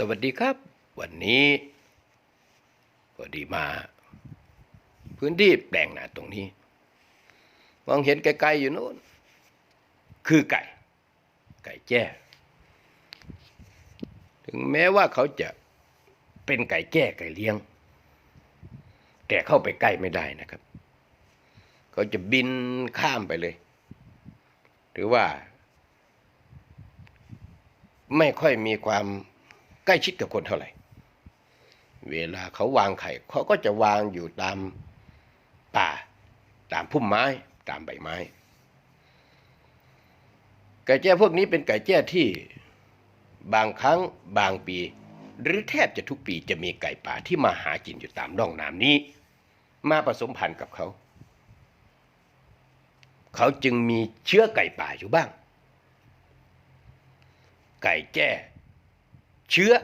สวัสดีครับ วันนี้พอดีมา พื้นที่แปลงนาตรงนี้ มองเห็นไกลๆอยู่โน้นคือไก่ ไก่แจ้ ถึงแม้ว่าเขาจะเป็นไก่แจ้ไก่เลี้ยง แต่เข้าไปใกล้ไม่ได้นะครับ เขาจะบินข้ามไปเลย หรือว่า ไม่ค่อยมีความ ใกล้ชิดกับคนเท่าไหร่ เวลาเขาวางไข่เขาก็จะวางอยู่ตามป่า ตามพุ่มไม้ ตามใบไม้ ไก่แจ้พวกนี้เป็นไก่แจ้ที่บางครั้งบางปี หรือแทบจะทุกปีจะมีไก่ป่าที่มาหากินอยู่ตามร่องน้ำนี้ มาผสมพันธุ์กับเขา เขาจึงมีเชื้อไก่ป่าอยู่บ้าง ไก่แจ้ chữa